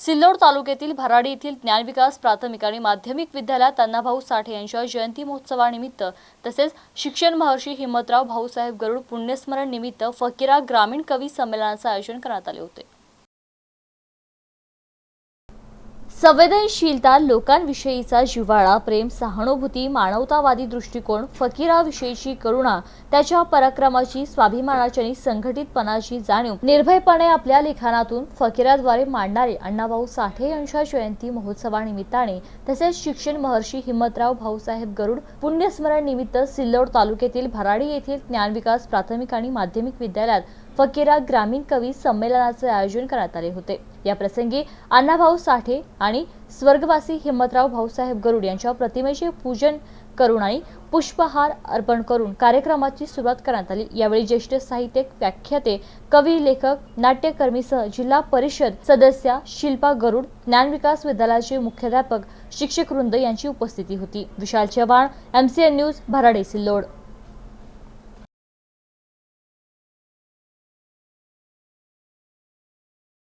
सिल्लोड तालुक्यातील भराडी येथील ज्ञानविकास प्राथमिक आणि माध्यमिक विद्यालयात अण्णाभाऊ साठे यांच्या जयंती महोत्सवानिमित्त तसेच शिक्षण महर्षी हिम्मतराव भाऊसाहेब गरुड पुण्यस्मरण निमित्त फकीरा ग्रामीण कवी संमेलनाचे आयोजन करण्यात आले होते. संवेदनशीलता लोकांविषयीचा जिव्हाळा प्रेम सहानुभूती मानवतावादी दृष्टिकोन फकीराविषयीची करुणा त्याच्या पराक्रमाची स्वाभिमानाची आणि संघटितपणाची जाणीव निर्भयपणे आपल्या लिखाणातून फकीराद्वारे मांडणारे अण्णाभाऊ साठे यांच्या जयंती महोत्सवानिमित्ताने तसेच शिक्षण महर्षी हिम्मतराव भाऊसाहेब गरुड पुण्यस्मरण निमित्त सिल्लोड तालुक्यातील भराडी येथील ज्ञानविकास प्राथमिक आणि माध्यमिक विद्यालयात फकीरा ग्रामीण कवी संमेलनाचे आयोजन करण्यात आले होते. या प्रसंगी अण्णाभाऊ साठे आणि स्वर्गवासी हिम्मतराव भाऊसाहेब गरुड यांच्या प्रतिमेचे पूजन करून आणि पुष्पहार अर्पण करून कार्यक्रमाची सुरुवात करण्यात आली. यावेळी ज्येष्ठ साहित्यिक व्याख्याते कवी लेखक नाट्यकर्मीसह जिल्हा परिषद सदस्या शिल्पा गरुड ज्ञानविकास विद्यालयाचे मुख्याध्यापक शिक्षक वृंद यांची उपस्थिती होती. Vishal Chavan MCN news Bharade Sillod.